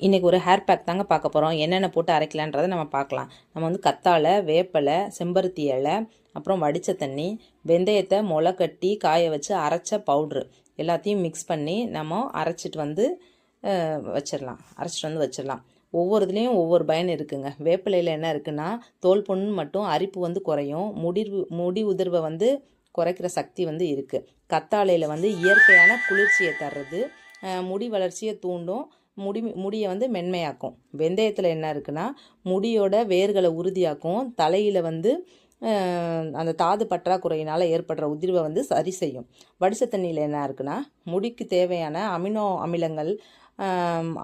இன்றைக்கி ஒரு hair pack தாங்க பார்க்க போகிறோம் என்னென்ன போட்டு அரைக்கலான்றதை நம்ம பார்க்கலாம். நம்ம வந்து கத்தாழை வேப்பலை செம்பருத்தி இலை அப்புறம் வடித்த தண்ணி வெந்தயத்தை முளை கட்டி காய வச்சு அரைச்ச பவுட்ரு எல்லாத்தையும் மிக்ஸ் பண்ணி நம்ம அரைச்சிட்டு வந்து வச்சிடலாம். அரைச்சிட்டு வந்து வச்சிடலாம். ஒவ்வொரு இதுலேயும் ஒவ்வொரு பயன் இருக்குங்க. வேப்பிலையில் என்ன இருக்குன்னா தோல் புண்ணு மட்டும் அரிப்பு வந்து குறையும். முடிவு முடி உதிர்வை வந்து குறைக்கிற சக்தி வந்து இருக்குது கத்தாழையில் வந்து இயற்கையான குளிர்ச்சியை தர்றது முடி வளர்ச்சியை தூண்டும் முடி முடியை வந்து மென்மையாக்கும். வெந்தயத்தில் என்ன இருக்குன்னா முடியோட வேர்களை உறுதியாக்கும். தலையில் வந்து அந்த தாது பற்றாக்குறையினால் ஏற்படுற உதிர்வை வந்து சரி செய்யும். வடிச தண்ணியில் என்ன இருக்குன்னா முடிக்கு தேவையான அமினோ அமிலங்கள்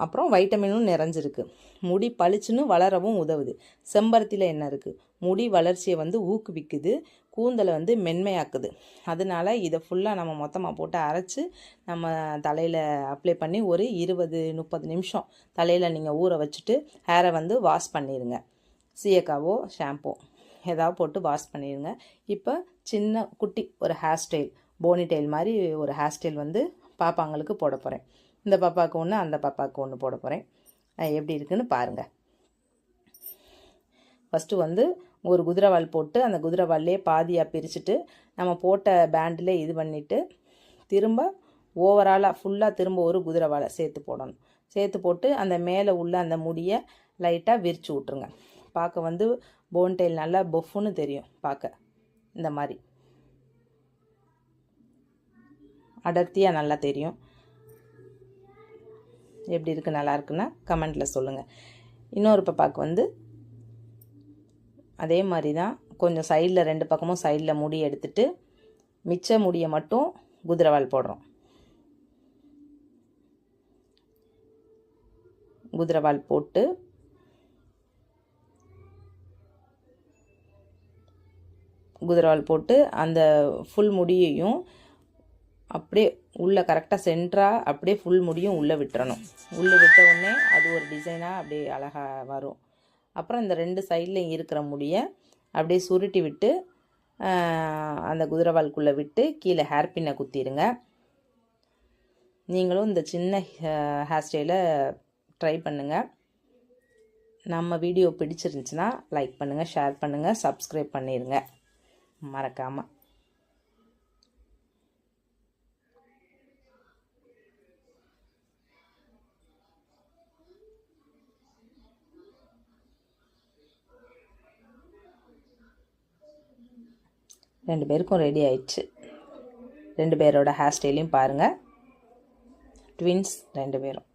அப்புறம் வைட்டமினும் நிறைஞ்சிருக்கு. முடி பளிச்சுன்னு வளரவும் உதவுது. செம்பருத்தியில் என்ன இருக்குது முடி வளர்ச்சியை வந்து ஊக்குவிக்குது கூந்தலை வந்து மென்மையாக்குது. அதனால இதை ஃபுல்லாக நம்ம மொத்தமாக போட்டு அரைச்சி நம்ம தலையில் அப்ளை பண்ணி ஒரு இருபது முப்பது நிமிஷம் தலையில் நீங்கள் ஊற வச்சுட்டு ஹேரை வந்து வாஷ் பண்ணிடுங்க சீயக்காவோ ஷாம்போ ஏதாவது போட்டு வாஷ் பண்ணிடுங்க. இப்போ சின்ன குட்டி ஒரு ஹேர் ஸ்டைல் போனி டெயில் மாதிரி ஒரு ஹேர் ஸ்டைல் வந்து பாப்பாங்களுக்கு போட போகிறேன் இந்த பாப்பாவுக்கு ஒன்று அந்த பாப்பாவுக்கு ஒன்று போட போகிறேன் எப்படி இருக்குன்னு பாருங்கள் ஃபஸ்ட்டு வந்து ஒரு குதிரைவால் போட்டு அந்த குதிரைவால்லே பாதியாக பிரிச்சுட்டு நம்ம போட்ட பேண்டில் இது பண்ணிவிட்டு திரும்ப ஓவராலாக ஃபுல்லாக திரும்ப ஒரு குதிரைவாலை சேர்த்து போடணும். சேர்த்து போட்டு அந்த மேலே உள்ள அந்த முடியை லைட்டாக விரித்து விட்ருங்க பார்க்க வந்து போன் டெயில் நல்லா பொஃப்னு தெரியும் பார்க்க. இந்த மாதிரி. அடர்த்தியாக நல்லா தெரியும். எப்படி இருக்குது நல்லா இருக்குன்னா கமெண்ட்டில் சொல்லுங்கள் இன்னொரு பப்பாவுக்கு வந்து அதே மாதிரி தான். கொஞ்சம் சைடில் ரெண்டு பக்கமும் சைடில் முடி எடுத்துட்டு மிச்ச முடியை மட்டும் குதிரைவால் போடுறோம். குதிரைவால் போட்டு குதிரால் போட்டு அந்த ஃபுல் முடியையும் அப்படியே உள்ளே கரெக்டாக சென்டராக அப்படியே ஃபுல் முடியும் உள்ளே விட்டுறணும். உள்ளே விட்ட உடனே அது ஒரு டிசைனாக அப்படியே அழகாக வரும். அப்புறம் இந்த ரெண்டு சைட்லையும் இருக்கிற முடியை அப்படியே சுருட்டி விட்டு அந்த குதிரவால்குள்ளே விட்டு கீழே ஹேர் பின்னை குத்திடுங்க நீங்களும் இந்த சின்ன ஹேர் ஸ்டைலை ட்ரை பண்ணுங்கள் நம்ம வீடியோ பிடிச்சிருந்துச்சுன்னா லைக் பண்ணுங்கள் ஷேர் பண்ணுங்கள் சப்ஸ்கிரைப் பண்ணிடுங்க மறக்காமல் ரெண்டு பேருக்கும் ரெடி ஆயிடுச்சு. ரெண்டு பேரோட ஹேர் ஸ்டைலையும் பாருங்கள் ட்வின்ஸ் ரெண்டு பேரும்.